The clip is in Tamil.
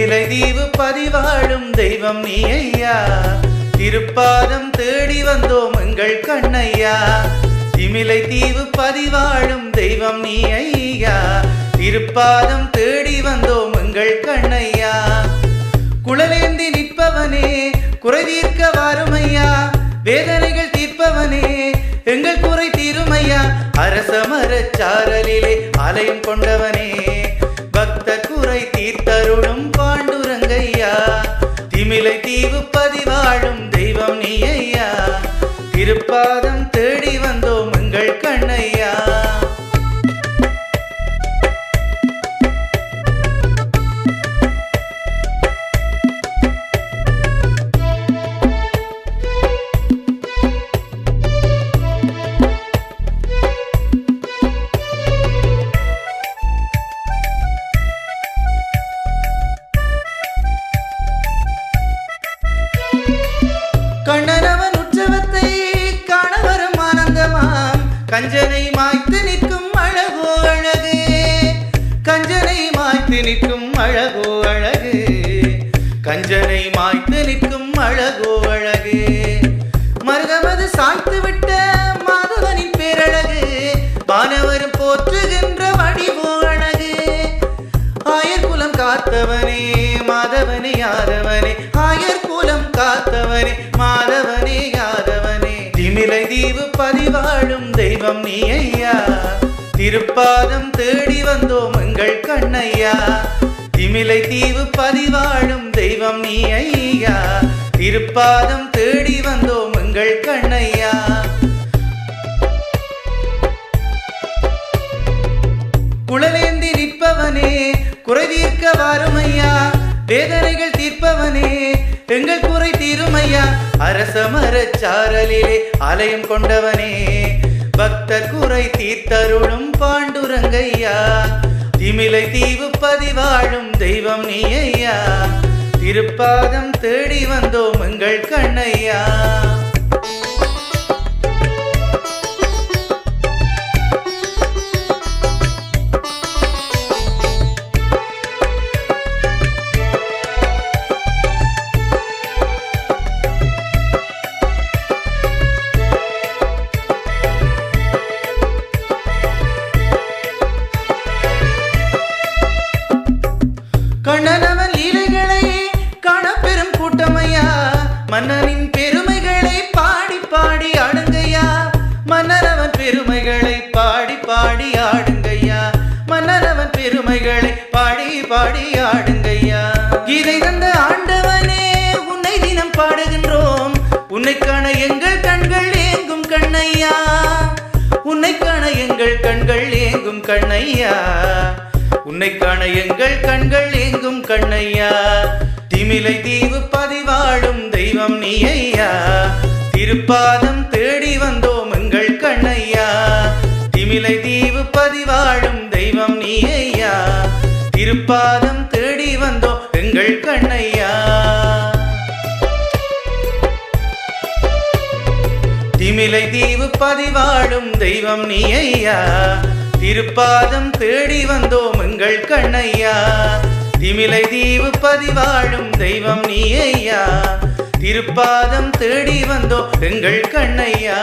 திமிலை தீவு பதிவாழும் தெய்வம் நீ ஐயா. திருப்பாதம் தேடி வந்தோம் எங்கள் கண்ணையா. திமிலை தீவு பதிவாழும் தெய்வம் நீ ஐயா. திருப்பாதம் தேடி வந்தோம் எங்கள் கண்ணையா. குழலேந்தி நிற்பவனே குறைதீர்க்க வாருமையா. வேதனைகள் தீர்ப்பவனே எங்கள் குறை தீருமையா. அரச மரச்சாரலிலே ஆலயம் கொண்டவனே. திருமிலை தீவு பதிவாழும் தெய்வம் நீ ஐயா. திருப்பாதம் உற்சவத்தை காண வரும் ஆனந்தமாம் கஞ்சனை மாய்த்து நிற்கும் அழகோ அழகு. கஞ்சனை மாய்த்து நிற்கும் அழகோ அழகு. கஞ்சனை மாய்த்து நிற்கும் அழகோ அழகு. மருகமது சாய்த்து விட்ட மாதவனின் பேரழகு. வானவரும் போற்றுகின்ற வடிவோ அழகு. ஆயர் குலம் காத்தவனே மாதவனே யாதவனே. ஆயர் குலம் காத்தவனே மா தெய்வம் நீ ஐயா. திருப்பாதம் தேடி வந்தோம் எங்கள் கண்ணையா. திமிலை தீவு பதிவாழும் தெய்வம் நீ ஐயா. திருப்பாதம் தேடி வந்தோம் எங்கள் கண்ணையா. குழலேந்தி நிற்பவனே குறை தீர்க்க வாருமையா. வேதனைகள் தீர்ப்பவனே எங்கள் குறை தீருமையா. அரச மரச்சாரலிலே ஆலயம் கொண்டவனே. பக்தர் குறை தீர்த்தருளும் பாண்டுரங்கையா. திமிலை தீவு பதிவாழும் தெய்வம் நீ ஐயா திருப்பாதம் தேடி வந்தோம் எங்கள் கண்ணையா. மன்னனின் பெருமைகளை பாடி பாடி ஆடுங்கய்யா. மன்னனவன் பெருமைகளை பாடி பாடி ஆடுங்கய்யா. மன்னனவன் பெருமைகளை பாடி பாடி ஆடுங்கய்யா. இதை தந்த ஆண்டவனே உன்னை தினம் பாடுகின்றோம். உன்னை காண எங்கள் கண்கள் ஏங்கும் கண்ணையா உன்னை காண எங்கள் கண்கள் ஏங்கும் கண்ணையா உன்னை காண எங்கள் கண்கள் எங்கும் கண்ணையா திமிலை தீவு பதிவாழும் தெய்வம் நீ ஐயா. திருப்பாதம் தேடி வந்தோம் எங்கள் கண்ணையா. திமிலை தீவு பதிவாழும் தெய்வம் நீ ஐயா. திருப்பாதம் தேடி வந்தோம் எங்கள் கண்ணையா. திமிலை தீவு பதிவாழும் தெய்வம் நீ ஐயா. திருப்பாதம் தேடி வந்தோம் எங்கள் கண்ணையா. திமிலை தீவு பதிவாழும் தெய்வம் நீ ஐயா திருப்பாதம் தேடி வந்தோ எங்கள் கண்ணையா.